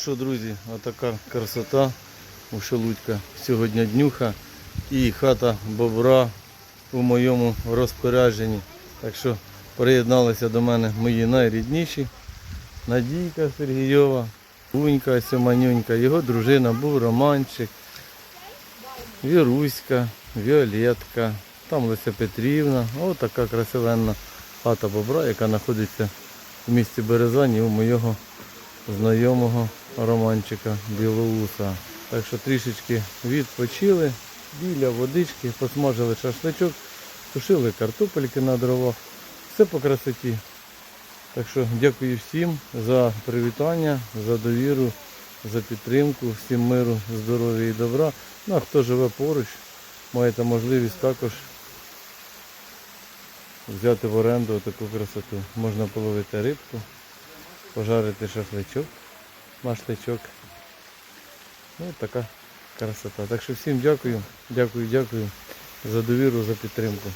Що, друзі, отака красота у Шелудька. Сьогодні днюха і хата бобра у моєму розпорядженні. Так що приєдналися до мене мої найрідніші. Надійка Сергійова, Унька Сьоманюнька, його дружина був Романчик, Віруська, Віолетка, там Леся Петрівна. Ось така красивенна хата бобра, яка знаходиться в місті Березані у моєго знайомого романчика Білоуса. Так що трішечки відпочили біля водички, посмажили шашличок, тушили картопельки на дровах. Все по красоті. Так що дякую всім за привітання, за довіру, за підтримку, всім миру, здоров'я і добра. Ну а хто живе поруч, маєте можливість також взяти в оренду таку красоту. Можна половити рибку, пожарити шашличок, машличок. Ну, така красота. Так що всім дякую, дякую, дякую за довіру, за підтримку.